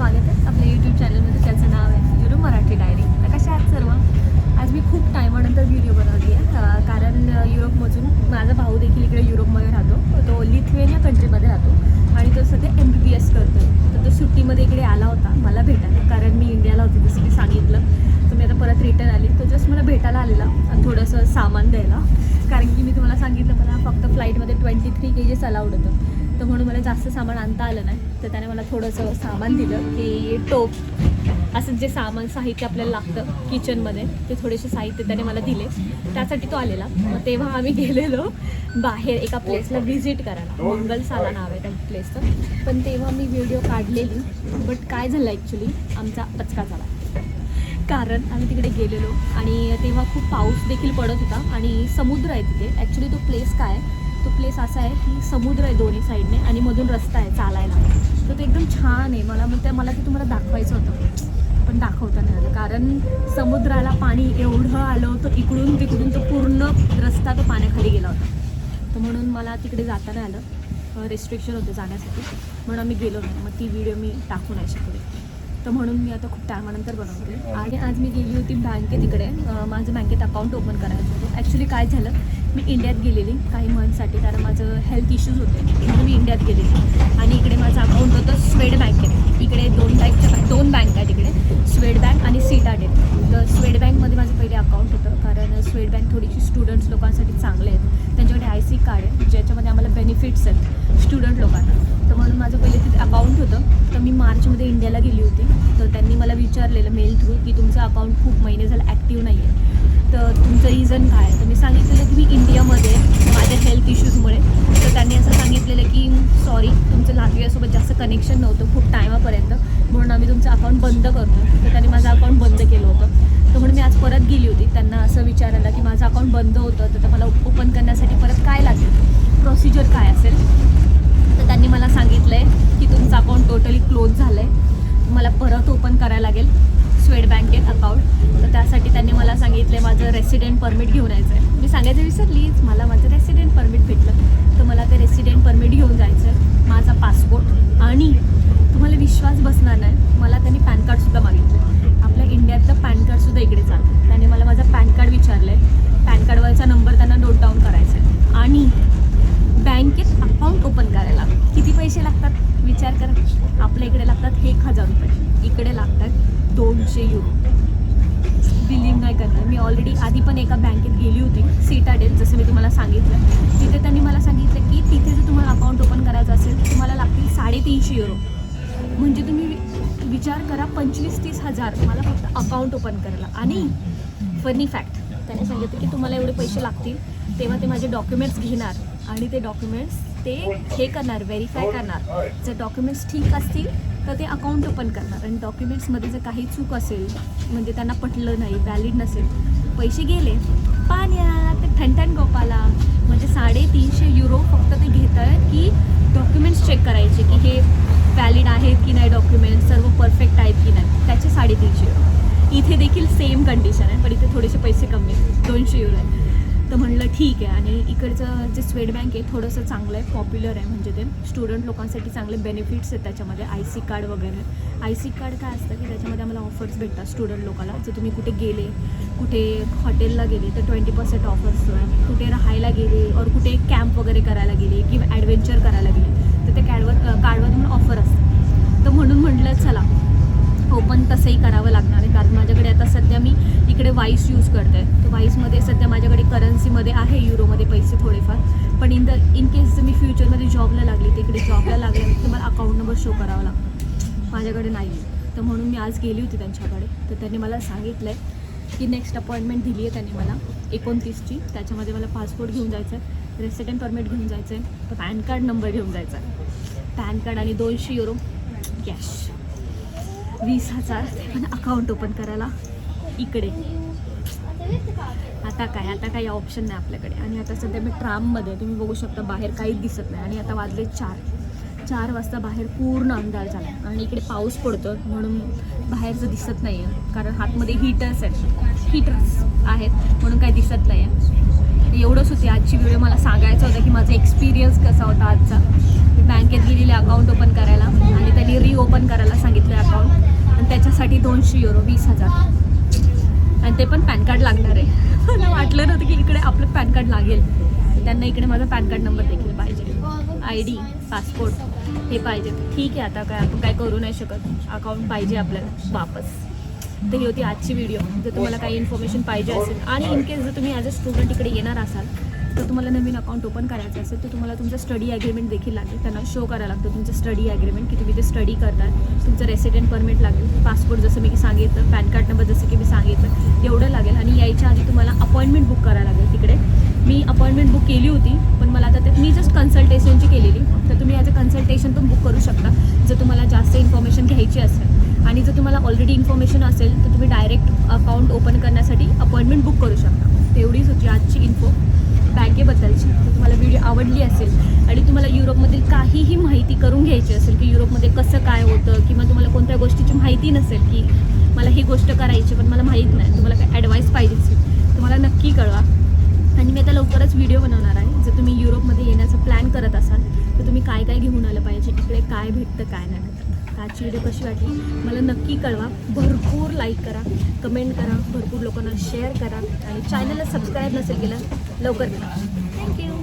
स्वागत आहे. आपल्या यूट्यूब चॅनलमध्ये त्याचं नाव आहे युरो मराठी डायरी तर कशा आहात सर्व? आज मी खूप टायमानंतर व्हिडिओ बनवली आहे. कारण युरोपमधून माझा भाऊ देखील इकडे युरोपमध्ये राहतो. तो लिथुएनिया कंट्रीमध्ये राहतो आणि तो सध्या एम बी बी एस करतो तर तो सुट्टीमध्ये इकडे आला होता. मला भेटायला. कारण मी इंडियाला होती जसं की सांगितलं. तर मी आता परत रिटर्न आली. तो जस्ट मला भेटायला आलेला आणि थोडंसं सामान द्यायला. कारण की मी तुम्हाला सांगितलं मला फक्त फ्लाईटमध्ये ट्वेंटी थ्री के जीस अलाउड होतं. तर म्हणून मला जास्त सामान आणता आलं नाही. तर त्याने मला थोडंसं सामान दिलं की टोप असं जे सामान साहित्य आपल्याला लागतं किचनमध्ये ते थोडेसे साहित्य त्याने मला दिले. त्यासाठी तो आलेला. मग तेव्हा आम्ही गेलेलो बाहेर एका प्लेसला व्हिजिट करायला. मंगलसाला नाव आहे त्या प्लेसचं पण तेव्हा मी व्हिडिओ काढलेली. बट काय झालं ॲक्च्युली आमचा पचका झाला. कारण आम्ही तिकडे गेलेलो आणि तेव्हा खूप पाऊस देखील पडत होता आणि समुद्र आहे तिथे. ॲक्च्युली तो प्लेस काय? आहे तो प्लेस असा आहे की समुद्र आहे दोन्ही साईडने आणि मधून रस्ता आहे चालायला. तर तो एकदम छान आहे. मला मग त्या मला ते तुम्हाला दाखवायचं होतं. पण दाखवता नाही आलं. कारण समुद्राला पाणी एवढं आलं होतं इकडून तिकडून तो पूर्ण रस्ता तो पाण्याखाली गेला होता. तर म्हणून मला तिकडे जाता नाही आलं. रेस्ट्रिक्शन होतं जाण्यासाठी. म्हणून आम्ही गेलो नाही. मग ती व्हिडिओ मी टाकू नाही शकले तर म्हणून मी आता खूप टायमानंतर बनवते. आणि आज मी गेली होती बँकेत तिकडे. माझं बँकेत अकाउंट ओपन करायचं होतं. ॲक्च्युली काय झालं मी इंडियात गेलेली काही मंथसाठी कारण माझं हेल्थ इश्यूज होते. म्हणून मी इंडियात गेलेली. आणि इकडे माझं अकाउंट होतं स्वेड बँकेत इकडे दोन बँकच्या दोन बँक आहेत इकडे. स्वेड बँक आणि सीटाडेट तर स्वेड बँकमध्ये माझं पहिले अकाउंट होतं. कारण स्वेड बँक थोडीशी स्टुडंट्स लोकांसाठी चांगले आहेत. त्यांच्याकडे आय सी कार्ड आहे. ज्याच्यामध्ये आम्हाला बेनिफिट्स आहेत. स्टुडंट लोकांना. तर म्हणून माझं पहिले तिथे अकाउंट होतं. तर मी मार्चमध्ये इंडियाला गेली होती. तर त्यांनी मला विचारलेलं मेल थ्रू की तुमचं अकाउंट खूप महिने झालं ॲक्टिव्ह नाही आहे तर तुमचं रिझन काय? आहे तर मी सांगितलेलं की मी इंडियामध्ये माझ्या हेल्थ इश्यूजमुळे तर त्यांनी असं सांगितलेलं की सॉरी तुमचं लाटवियासोबत जास्त कनेक्शन नव्हतं. खूप टायमापर्यंत. म्हणून आम्ही तुमचं अकाउंट बंद करतो तर त्यांनी माझं अकाउंट बंद केलं होतं. तर म्हणून मी आज परत गेली होती. त्यांना असं विचारायला की माझं अकाउंट बंद होतं. तर मला ओपन करण्यासाठी परत काय लागेल? प्रोसिजर काय असेल? तर त्यांनी मला सांगितलं आहे की तुमचं अकाउंट टोटली क्लोज झालं आहे मला परत ओपन करायला लागेल स्वेट बँकेत अकाउंट तर त्यासाठी त्यांनी मला सांगितलं आहे माझं रेसिडेंट परमिट घेऊन यायचं आहे मी सांगायचं विसरलीच. मला माझं रेसिडेंट परमिट भेटलं. तर मला ते रेसिडेंट परमिट घेऊन जायचं आहे माझा पासपोर्ट आणि तुम्हाला विश्वास बसणार नाही मला त्यांनी पॅन कार्डसुद्धा मागितलं आपल्या इंडियातलं पॅन कार्डसुद्धा इकडे चालतं त्याने मला माझं पॅन कार्ड विचारलं आहे पॅन कार्डवरचा नंबर त्यांना नोट डाऊन करायचा आहे आणि बँकेत अकाउंट ओपन करायला किती पैसे लागतात विचार करा आपल्या इकडे लागतात एक हजार रुपये इकडे लागतात दोनशे युरो बिलीव नाही करणार. मी ऑलरेडी आधी पण एका बँकेत गेली होती सीटाडेल जसं मी तुम्हाला सांगितलं. तिथे त्यांनी मला सांगितलं की तिथे जर तुम्हाला अकाउंट ओपन करायचं असेल तर तुम्हाला लागतील साडेतीनशे युरो म्हणजे तुम्ही वि- विचार करा पंचवीस तीस हजार मला फक्त अकाउंट ओपन करायला. आणि फनी फॅक्ट त्याने सांगितलं की तुम्हाला एवढे पैसे लागतील तेव्हा ते माझे डॉक्युमेंट्स घेणार. आणि ते डॉक्युमेंट्स ते हे करणार व्हेरीफाय करणार. जर डॉक्युमेंट्स ठीक असतील तर ते अकाउंट ओपन करणार. आणि डॉक्युमेंट्समध्ये जर काही चूक असेल म्हणजे त्यांना पटलं नाही व्हॅलिड नसेल पैसे गेले. पाण्यात ते ठणठण गोपाला. म्हणजे साडेतीनशे युरो फक्त ते घेत आहेत की डॉक्युमेंट्स चेक करायचे की हे व्हॅलिड आहेत की नाही डॉक्युमेंट्स सर्व परफेक्ट आहेत की नाही. त्याचे साडेतीनशे युरो इथे देखील सेम कंडिशन आहे पण इथे थोडेसे पैसे कमी आहेत. दोनशे युरो आहे. तर म्हणलं ठीक आहे. आणि इकडचं जे स्वेट बँक आहे थोडंसं चांगलं आहे पॉप्युलर आहे म्हणजे ते. स्टुडंट लोकांसाठी चांगले बेनिफिट्स आहेत त्याच्यामध्ये आय सी कार्ड वगैरे. आय सी कार्ड काय असतं की त्याच्यामध्ये आम्हाला ऑफर्स भेटतात स्टुडंट लोकांना जर तुम्ही कुठे गेले कुठे हॉटेलला गेले तर ट्वेंटी पर्सेंट ऑफर्स कुठे राहायला गेले और कुठे कॅम्प वगैरे करायला गेले किंवा ॲडव्हेंचर करायला गेले तर त्या कॅडवर कार्डवर म्हणून ऑफर असतं तर म्हणून म्हटलं चला. ओपन तसंही करावं लागणार आहे. कारण माझ्याकडे आता सध्या मी इकडे वाईस यूज करते. तर वाईसमध्ये सध्या माझ्याकडे करन्सीमध्ये आहे युरोमध्ये पैसे थोडेफार. पण इन द इन केस जर मी फ्युचरमध्ये जॉबला लागली तर इकडे जॉबला लागले मला अकाउंट नंबर शो करावा लागतो. माझ्याकडे नाही आहे तर म्हणून मी आज गेली होती त्यांच्याकडे. तर त्यांनी मला सांगितलं आहे की नेक्स्ट अपॉइंटमेंट दिली आहे त्यांनी मला एकोणतीसची. त्याच्यामध्ये मला पासपोर्ट घेऊन जायचं आहे रेसिडेंट परमिट घेऊन जायचं आहे पॅन कार्ड नंबर घेऊन जायचा आहे पॅन कार्ड आणि दोनशे युरो कॅश वीस हजार पण अकाउंट ओपन करायला इकडे. आता काय? आता काही ऑप्शन नाही आपल्याकडे. आणि आता सध्या मी ट्राममध्ये तुम्ही बघू शकता बाहेर काहीच दिसत नाही. आणि आता वाजले चार. चार वाजता बाहेर पूर्ण अंधार झाला आणि इकडे पाऊस पडतो म्हणून बाहेरचं दिसत नाही आहे कारण हातमध्ये हीटर्स आहेत. हीटर्स आहेत. म्हणून काही दिसत नाही आहे एवढंच होती. आजची व्हिडिओ मला सांगायचं होतं की माझा एक्सपिरियन्स कसा होता आजचा. मी बँकेत गेलेले अकाउंट ओपन करायला. आणि त्यांनी री ओपन करायला सांगितलं. त्याच्यासाठी दोनशे युरो वीस हजार. आणि ते पण पॅन कार्ड लागणार आहे. मला वाटलं नव्हतं की इकडे आपलं पॅन कार्ड लागेल. त्यांना इकडे माझा पॅन कार्ड नंबर देखील पाहिजे. आय डी पासपोर्ट हे पाहिजे. ठीक आहे आता काय आपण काय करू नाही शकत. अकाउंट पाहिजे आपल्याला. वापस. तर ही होती आजची व्हिडिओ जर तुम्हाला काही इन्फॉर्मेशन पाहिजे असेल. आणि इन केस जर तुम्ही ॲज अ स्टुडंट इकडे येणार असाल तर तुम्हाला नवीन अकाउंट ओपन करायचं असेल तर तुम्हाला तुमचं स्टडी ॲग्रीमेंट देखील लागेल. त्यांना शो करायला लागतं तुमचं स्टडी ॲग्रीमेंट की तुम्ही ते स्टडी करताय. तुमचं रेसिडेंट परमिट लागेल. पासपोर्ट जसं मी सांगितलं पॅन कार्ड नंबर जसं की मी सांगितलं एवढं लागेल. आणि यायच्या आधी तुम्हाला अपॉइंटमेंट बुक करायला लागेल तिकडे. मी अपॉइंटमेंट बुक केली होती पण मला आता त्यात मी जस्ट कन्सल्टेशनची केलेली. तर तुम्ही ॲज अ कन्सल्टेशन पण बुक करू शकता. जर तुम्हाला जास्त इन्फॉर्मेशन घ्यायची असेल आणि जर तुम्हाला ऑलरेडी इन्फॉर्मेशन असेल तर तुम्ही डायरेक्ट अकाउंट ओपन करण्यासाठी अपॉइंटमेंट बुक करू शकता. तेवढीच होती आजची इन्फो तर तुम्हाला व्हिडिओ आवडली असेल आणि तुम्हाला युरोपमधील काहीही माहिती करून घ्यायची असेल की युरोपमध्ये कसं काय होतं किंवा तुम्हाला कोणत्या गोष्टीची माहिती नसेल की मला ही गोष्ट करायची पण मला माहीत नाही तुम्हाला काय ॲडवाईस पाहिजे असेल तुम्हाला नक्की कळवा. आणि मी आता लवकरच व्हिडिओ बनवणार आहे. जर तुम्ही युरोपमध्ये येण्याचा प्लॅन करत असाल तर तुम्ही काय काय घेऊन आलं पाहिजे इकडे काय भेटतं काय नाही भेटत. आजची व्हिडिओ कशी वाटली मला नक्की कळवा. भरपूर लाईक करा कमेंट करा भरपूर लोकांना शेअर करा आणि चॅनलला सबस्क्राईब नसेल केलं लवकर करा. थँक्यू